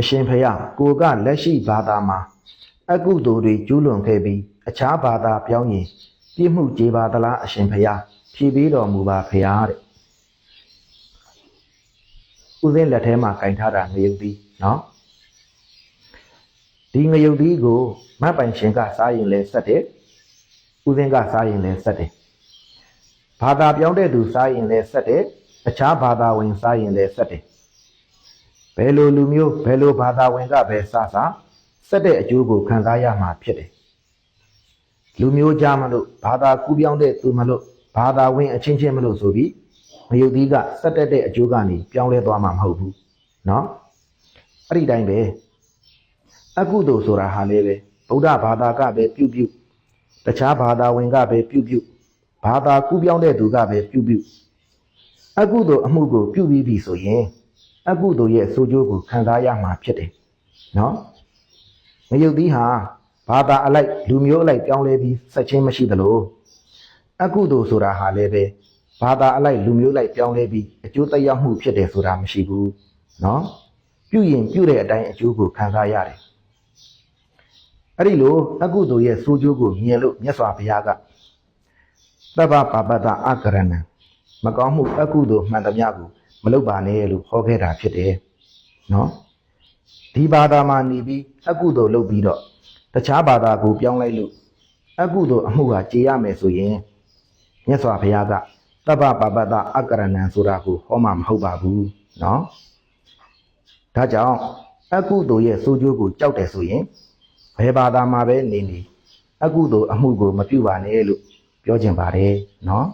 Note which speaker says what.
Speaker 1: အရှင်ဖျားကိုကလက်ရှိဘာသာမှာအကုသိုလ်တွေကျူးလွန်ခဲ့ပြီးအခြားဘာသာပြောင်းရင်ပြစ်မှုကြေပါသလားအရှင်ဖျားဖြေပေးတော်မူပါဖျားတဲ့ဦးစင်းလက်ထဲမှာကင်ထားတာငရုတ်သီးနော်ဒီငရုတ်သီးကိုမတ်ပိုင်ရှင်ကစားရင်လဲဆက်တယ်ဦးစင်းကစားရင်လဲဆက်တယ်ဘာသာပြောင်းတဲ့သူစားရင်လဲဆက်တယ်အခြားဘာသာဝင်စားရင်လဲဆက်တယ် ဘယ်လိုလူမျိုးဘယ်လိုဘာသာဝင်ကပဲစစဆက်တဲ့အကျိုးကိုခံစားရမှာဖြစ်တယ်လူမျိုးကြားမလို့ဘာသာကူးပြောင်းတဲ့သူမလို့ဘာသာဝင်အချင်းချင်းမလို့ဆိုပြီးမယုတ်သီးကဆက်တက်တဲ့အကျိုးကနေပြောင်းလဲသွားမှာမဟုတ်ဘူးเนาะအဲ့ဒီတိုင်းပဲအကုသိုလ်ဆိုတာဟာလည်းပဲဗုဒ္ဓဘာသာကပဲပြုပြုတခြားဘာသာဝင်ကပဲပြုပြုဘာသာကူးပြောင်းတဲ့သူကပဲပြုပြုအကုသိုလ်အမှုကိုပြုပြီးပြီဆိုရင် အကုသိုလ်ရဲ့ဆိုးကျိုးကိုခံစားရမှာဖြစ်တယ်။နော်။ငရုတ်သီးဟာဘာသာအလိုက်လူမျိုးအလိုက်ပြောင်းလဲပြီးဆက်ချင်းမရှိသလိုအကုသိုလ်ဆိုတာဟာလည်းပဲဘာသာအလိုက်လူမျိုးလိုက်ပြောင်းလဲပြီးအကျိုးသက်ရောက်မှုဖြစ်တယ်ဆိုတာမရှိဘူး။နော်။ပြုရင်ပြုတဲ့အတိုင်းအကျိုးကိုခံစားရတယ်။အဲ့ဒီလိုအကုသိုလ်ရဲ့ဆိုးကျိုးကိုမြင်လို့မြတ်စွာဘုရားကသဗ္ဗပါပတ္တအကရဏံမကောင်းမှုအကုသိုလ်မှန်သမျှကို မလုပ်ပါနဲ့လို့ဟောခဲ့တာဖြစ်တယ်နော်ဒီဘာသာမှာနေပြီးအကုသိုလ်လုပ်ပြီးတော့တခြားဘာသာကိုပြောင်းလိုက်လို့အကုသိုလ်အမှုဟာကြေရမယ်ဆိုရင်မြတ်စွာဘုရားကသဗ္ဗပါပတ္တအကရဏံဆိုတာကိုဟောမှာမဟုတ်ပါဘူးနော်ဒါကြောင့်အကုသိုလ်ရဲ့ဆိုးကျိုးကိုကြောက်တယ်ဆိုရင်ဘယ်ဘာသာမှာပဲနေနေအကုသိုလ်အမှုကိုမပြုပါနဲ့လို့ပြောချင်ပါတယ်နော်